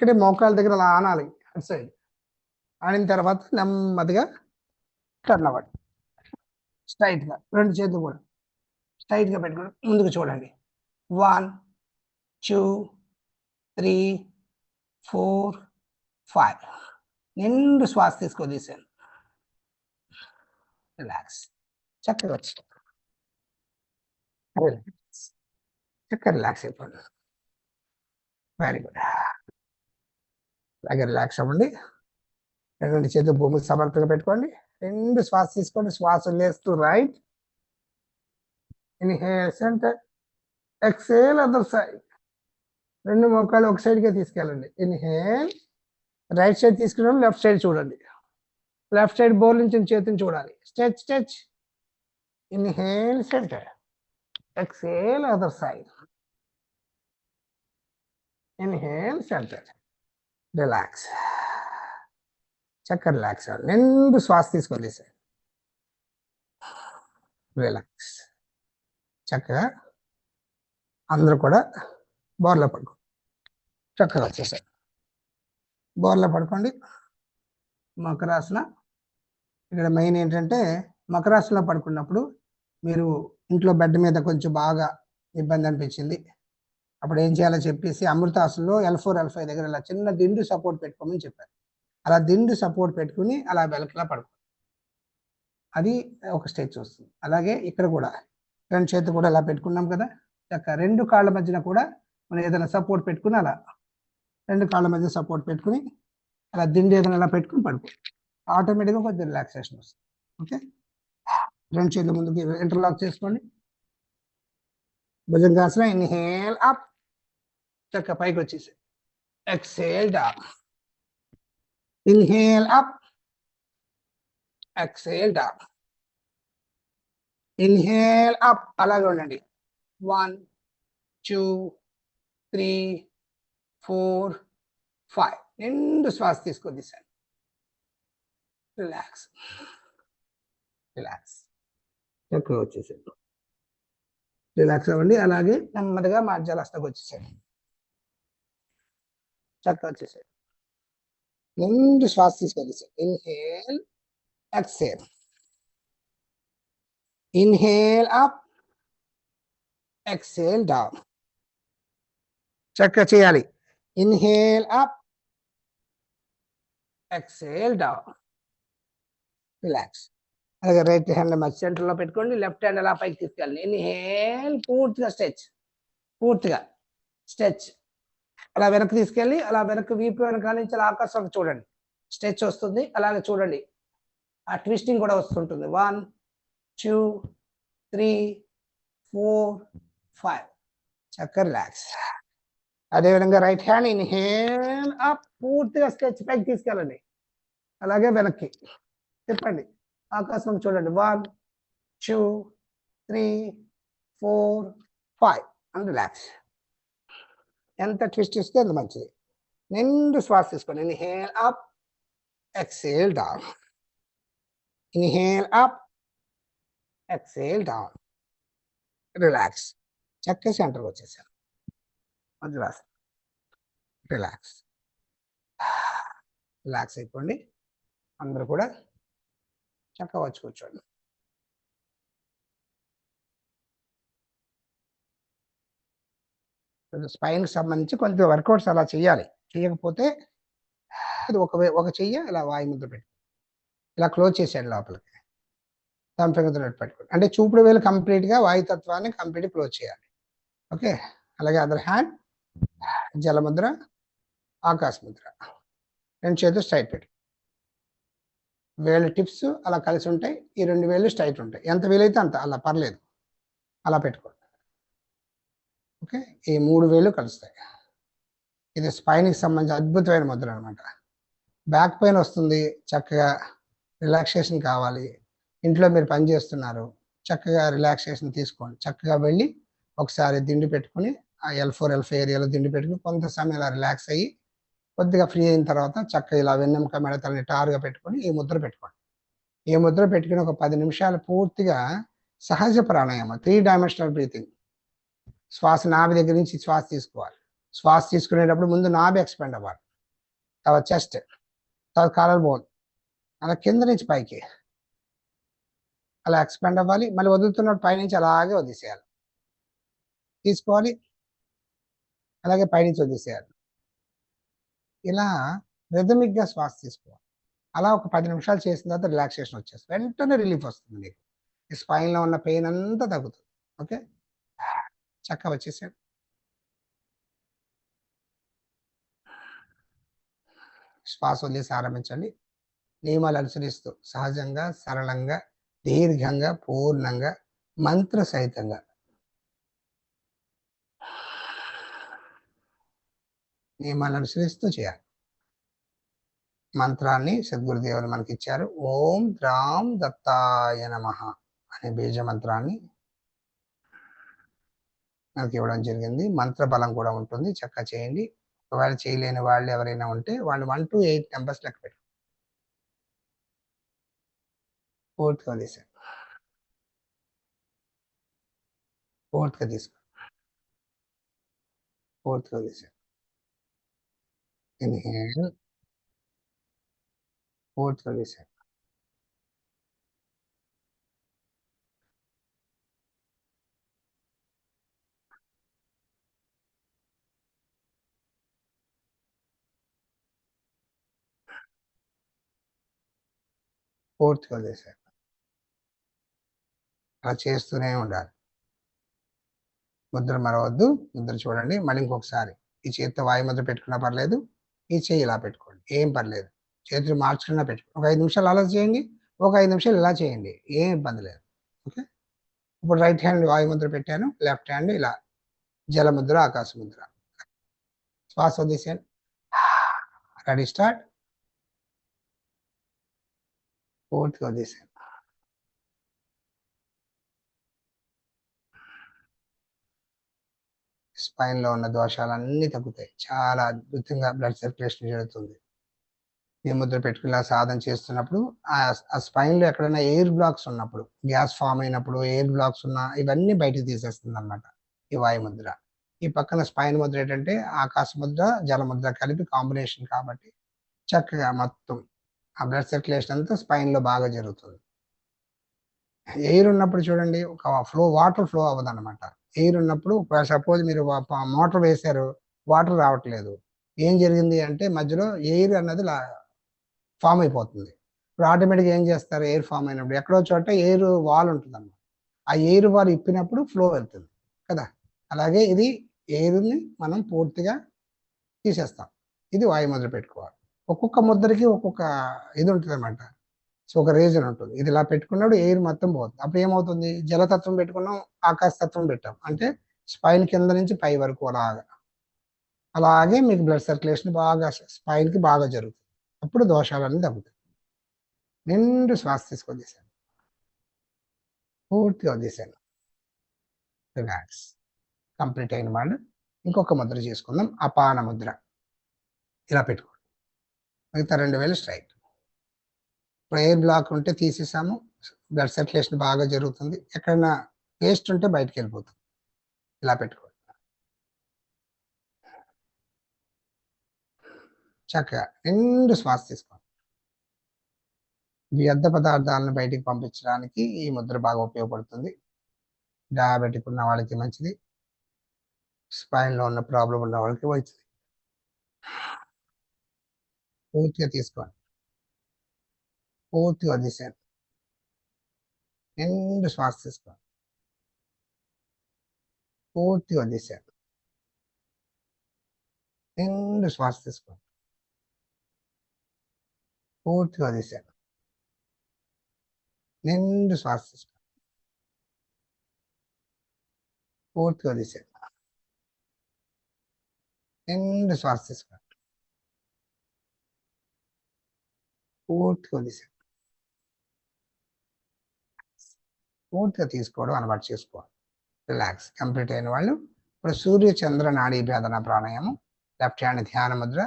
ఇక్కడే మోకాల దగ్గర అలా ఆనాలి అటు సైడ్ ఆడిన తర్వాత నెమ్మదిగా టర్న్ అవ్వండి స్ట్రైట్గా రెండు చేతులు కూడా. స్ట్రైట్గా పెట్టుకోండి. ముందుకు చూడండి. One two three four five నిండు శ్వాస తీసుకొని తీసాను రిలాక్స్ చక్కగా వచ్చి రిలాక్స్ చక్కగా రిలాక్స్ అయిపోండి. వెరీ గుడ్ అలాగే రిలాక్స్ అవ్వండి. రెండు చేతులు భూమికి సమర్థంగా పెట్టుకోండి. రెండు శ్వాస తీసుకోండి. శ్వాస లేస్తూ right inhale centre exhale other side రెండు మొక్కలు ఒక సైడ్కే తీసుకెళ్ళండి. ఇన్హేల్ రైట్ సైడ్ తీసుకున్నాం. లెఫ్ట్ సైడ్ చూడండి. లెఫ్ట్ సైడ్ బోర్ నుంచి చేతిని చూడాలి. Stretch stretch inhale centre exhale other side inhale centre relax చక్కగా రిలాక్స్ అవ్వండి నిండు శ్వాస తీసుకొని సార్ రిలాక్స్ చక్కగా అందరూ కూడా బోర్లో పడుకో. చక్కగా వచ్చేసారు బోర్లో పడుకోండి. మకరాసన ఇక్కడ మెయిన్ ఏంటంటే మకరాసనలో పడుకున్నప్పుడు మీరు ఇంట్లో బెడ్ మీద కొంచెం బాగా ఇబ్బంది అనిపించింది. అప్పుడు ఏం చేయాలో చెప్పేసి అమృతాసులో ఎల్ ఫోర్ ఎల్ ఫైవ్ దగ్గర ఇలా చిన్న దిండు సపోర్ట్ పెట్టుకోమని చెప్పారు. అలా దిండు సపోర్ట్ పెట్టుకుని అలా వెలకలా పడుకో అది ఒక స్టేజ్ వస్తుంది అలాగే ఇక్కడ కూడా రెండు చేతి కూడా అలా పెట్టుకున్నాం కదా. చక్క రెండు కాళ్ళ మధ్యన కూడా మనం ఏదైనా సపోర్ట్ పెట్టుకుని అలా రెండు కాళ్ళ మధ్య సపోర్ట్ పెట్టుకుని అలా దిండు ఏదైనా అలా పెట్టుకుని పడుకో ఆటోమేటిక్గా కొద్దిగా రిలాక్సేషన్ వస్తుంది. ఓకే? రెండు చేతుల ముందుకి ఇంటర్లాక్ చేసుకోండి. భుజంగాసనం ఇన్హేల్ అప్. చక్క పైకి వచ్చేసి exhale down inhale up exhale down inhale up అలాగే ఉండండి. One two three four five నిండు శ్వాస తీసుకొని సార్ రిలాక్స్ రిలాక్స్ చక్కగా వచ్చేసాడు రిలాక్స్ అవ్వండి. అలాగే నెమ్మదిగా మార్జాలస్తకు వచ్చేసాడు చక్కగా వచ్చేసాడు ముందు శ్వాస తీసుకొని sir. Inhale exhale inhale up exhale down చక్కగా చేయాలి. Inhale up exhale down relax అలాగే రైట్ హ్యాండ్ మధ్య సెంటర్లో పెట్టుకోండి. లెఫ్ట్ హ్యాండ్ అలా పైకి తీసుకెళ్ళండి. ఇన్హేల్ పూర్తిగా స్ట్రెచ్ పూర్తిగా. స్ట్రెచ్ అలా వెనక్కి తీసుకెళ్ళి అలా వెనక్కి వీపు వెనకాల నుంచి అలా ఆకాశం చూడండి. స్ట్రెచ్ వస్తుంది అలాగే చూడండి. ఆ ట్విస్టింగ్ కూడా వస్తుంటుంది. One two three four five చక్కర్ relax అదేవిధంగా రైట్ హ్యాండ్ ఇన్హేల్ అప్ పూర్తిగా స్ట్రెచ్ పైకి తీసుకెళ్ళండి. అలాగే వెనక్కి. తిప్పండి. ఆకాశం చూడండి. One two three four five and relax ఎంత ట్విస్ట్ ఇస్తే అంత మంచిది. నిండు శ్వాస తీసుకోండి. Inhale up exhale down inhale up exhale down relax చక్కగా సెంటర్కి వచ్చేసాను మధ్యరాస్ రిలాక్స్ రిలాక్స్ అయిపోండి. అందరూ కూడా చక్కగా వచ్చి కూర్చోండి. స్పైన్కి సంబంధించి కొంచెం వర్కౌట్స్ అలా చేయాలి. చేయకపోతే అది ఒక వే- ఒక చెయ్యి ఇలా వాయు ముద్ర పెట్టి ఇలా క్లోజ్ చేసాడు లోపలికి. థమ్ పెట్టుకోండి అంటే చూపుడు వేలు కంప్లీట్గా వాయుతత్వాన్ని కంప్లీట్ క్లోజ్ చేయాలి. ఓకే? అలాగే అదర్ హ్యాండ్ జలముద్ర ఆకాశ ముద్ర. రెండు చేతులు స్ట్రైట్ పెట్టు. వేళ్ళ టిప్స్ అలా కలిసి ఉంటాయి. ఈ రెండు వేళ్ళు స్ట్రైట్ ఉంటాయి. ఎంత వీలైతే అంత. అలా పర్లేదు. అలా పెట్టుకోండి ఓకే? ఈ మూడు వేళ్ళు కలుస్తాయి. ఇది స్పైన్కి సంబంధించి అద్భుతమైన ముద్ర అనమాట బ్యాక్ పెయిన్ వస్తుంది చక్కగా రిలాక్సేషన్ కావాలి. ఇంట్లో మీరు పని చేస్తున్నారు చక్కగా రిలాక్సేషన్ తీసుకోండి. చక్కగా వెళ్ళి ఒకసారి దిండు పెట్టుకుని ఆ ఎల్ ఫోర్ ఎల్ ఫైవ్ ఏరియాలో దిండు పెట్టుకుని కొంత సమయం ఇలా రిలాక్స్ అయ్యి కొద్దిగా ఫ్రీ అయిన తర్వాత చక్కగా ఇలా వెన్నెముక మెడతలని టారుగా పెట్టుకొని ఈ ముద్ర పెట్టుకోండి. ఈ ముద్ర పెట్టుకుని ఒక పది నిమిషాలు పూర్తిగా సహజ ప్రాణాయామం త్రీ డైమెన్షనల్ బ్రీతింగ్ శ్వాస నాభి దగ్గర నుంచి శ్వాస తీసుకోవాలి. శ్వాస తీసుకునేటప్పుడు ముందు నాభి ఎక్స్పెండ్ అవ్వాలి. తర్వాత చెస్ట్ తర్వాత కాలర్ బోన్ అలా కింద నుంచి పైకి. అలా ఎక్స్పెండ్ అవ్వాలి. మళ్ళీ వదులుతున్నప్పుడు పైనుంచి అలాగే వదిలేసేయాలి. తీసుకోవాలి. అలాగే పైనుంచి వదిలేసేయాలి. ఇలా రిథమిక్గా శ్వాస తీసుకోవాలి. అలా ఒక పది నిమిషాలు చేసిన తర్వాత రిలాక్సేషన్ వచ్చేస్తుంది. వెంటనే రిలీఫ్ వస్తుంది మీకు స్పైన్లో ఉన్న పెయిన్ అంతా తగ్గుతుంది. ఓకే చక్కగా వచ్చేసాడు శ్వాస వదిలేసి ఆరంభించండి. నియమాలు అనుసరిస్తూ సహజంగా సరళంగా దీర్ఘంగా పూర్ణంగా మంత్ర సహితంగా నియమాలు అనుసరిస్తూ చేయాలి. మంత్రాన్ని సద్గురుదేవులు మనకి ఇచ్చారు ఓం ద్రాం దత్తాయ నమ అనే బీజ మంత్రాన్ని నాకు ఇవ్వడం జరిగింది. మంత్ర బలం కూడా ఉంటుంది. చక్కగా చేయండి. ఒకవేళ చేయలేని వాళ్ళు ఎవరైనా ఉంటే వాళ్ళు వన్ టు ఎయిట్ నెంబర్స్ లెక్క పెట్టు ఫోర్త్గా తీసాను ఫోర్త్గా తీసుకో ఫోర్త్గా తీసాను ఇన్హేల్ పూర్తిగా తీసారు పూర్తిగా వదిలేశారు. అలా చేస్తూనే ఉండాలి. ముద్ర మరవద్దు. ముద్ర చూడండి. మళ్ళీ ఇంకొకసారి. ఈ చేతితో వాయు ముద్ర పెట్టుకున్నా పర్లేదు. ఈ చేయి ఇలా పెట్టుకోండి. ఏం పర్లేదు. చేతులు మార్చుకున్నా పెట్టుకోండి. ఒక ఐదు నిమిషాలు అలా చేయండి. ఒక ఐదు నిమిషాలు ఇలా చేయండి. ఏం ఇబ్బంది లేదు. ఓకే? ఇప్పుడు రైట్ హ్యాండ్ వాయు ముద్ర పెట్టాను. లెఫ్ట్ హ్యాండ్ ఇలా జలముద్ర ఆకాశ ముద్ర శ్వాస వదిలేసాను రెడీ స్టార్ట్. పూర్తిగా వదిలేసాను స్పైన్లో ఉన్న దోషాలన్నీ తగ్గుతాయి. చాలా అద్భుతంగా బ్లడ్ సర్క్యులేషన్ జరుగుతుంది. ఈ ముద్ర పెట్టుకుని సాధన చేస్తున్నప్పుడు ఆ స్పైన్లో ఎక్కడైనా ఎయిర్ బ్లాక్స్ ఉన్నప్పుడు గ్యాస్ ఫామ్ అయినప్పుడు ఎయిర్ బ్లాక్స్ ఉన్న ఇవన్నీ బయటకు తీసేస్తుంది అనమాట ఈ వాయు ముద్ర. ఈ పక్కన స్పైన్ ముద్ర ఏంటంటే ఆకాశ ముద్ర జల ముద్ర కలిపి కాంబినేషన్ కాబట్టి చక్కగా మొత్తం ఆ బ్లడ్ సర్క్యులేషన్ అంతా స్పైన్లో బాగా జరుగుతుంది. ఎయిర్ ఉన్నప్పుడు చూడండి ఒక ఫ్లో వాటర్ ఫ్లో అవ్వదు అనమాట ఎయిర్ ఉన్నప్పుడు సపోజ్ మీరు మోటార్ వేశారు వాటర్ రావట్లేదు. ఏం జరిగింది అంటే మధ్యలో ఎయిర్ అన్నది ఫామ్ అయిపోతుంది. ఇప్పుడు ఆటోమేటిక్గా ఏం చేస్తారు? ఎయిర్ ఫామ్ అయినప్పుడు ఎక్కడో చోట ఎయిర్ వాల్ ఉంటుంది అన్నమాట ఆ ఎయిర్ వాల్ ఇప్పినప్పుడు ఫ్లో వెళ్తుంది కదా? అలాగే ఇది ఎయిర్ని మనం పూర్తిగా తీసేస్తాం. ఇది వాయు మొదలు పెట్టుకోవాలి. ఒక్కొక్క ముద్రకి ఒక్కొక్క ఇది ఉంటుంది అనమాట సో ఒక రీజన్ ఉంటుంది. ఇది ఇలా పెట్టుకున్నాడు ఎయిర్ మొత్తం పోతుంది. అప్పుడు ఏమవుతుంది? జలతత్వం పెట్టుకున్నాం ఆకాశతత్వం పెట్టాం. అంటే స్పైన్ కింద నుంచి పై వరకు అలాగా. అలాగే మీకు బ్లడ్ సర్క్యులేషన్ బాగా స్పైన్కి బాగా జరుగుతుంది. అప్పుడు దోషాలన్నీ తగ్గుతాయి. నిండు శ్వాస తీసుకొద్దేశాను పూర్తిగా వదిలేశాను. రిలాక్స్. కంప్లీట్ అయిన వాళ్ళు ఇంకొక ముద్ర చేసుకుందాం. అపాన ముద్ర. ఇలా పెట్టుకుందాం మిగతా రెండు వేలు స్ట్రైట్ ఇప్పుడు ఎయిర్ బ్లాక్ ఉంటే తీసేసాము. బ్లడ్ సర్క్యులేషన్ బాగా జరుగుతుంది. ఎక్కడైనా వేస్ట్ ఉంటే బయటకు వెళ్ళిపోతుంది ఇలా పెట్టుకోండి చక్కగా రెండు శ్వాస తీసుకోండి వ్యర్థ పదార్థాలను బయటికి పంపించడానికి ఈ ముద్ర బాగా ఉపయోగపడుతుంది. డయాబెటిక్ ఉన్న వాళ్ళకి మంచిది. స్పైన్లో ఉన్న ప్రాబ్లం ఉన్న వాళ్ళకి మంచిది. పూర్తిగా తీసుకోండి పూర్తిగా వదిలేసాను నిండు శ్వాస తీసుకోండి పూర్తిగా వదిలేసాను నిండు శ్వాస తీసుకోండి పూర్తిగా వదిలేశాను నిండు శ్వాస తీసుకోండి పూర్తిగా వదిలేశాను నిండు శ్వాస తీసుకోండి పూర్తిగా వదిలేశాను పూర్తిగా తీసుకోవడం అలవాటు చేసుకోవాలి. రిలాక్స్ కంప్లీట్ అయిన వాళ్ళు ఇప్పుడు సూర్య చంద్ర నాడీ భేదన ప్రాణాయామం లెఫ్ట్ హ్యాండ్ ధ్యాన ముద్ర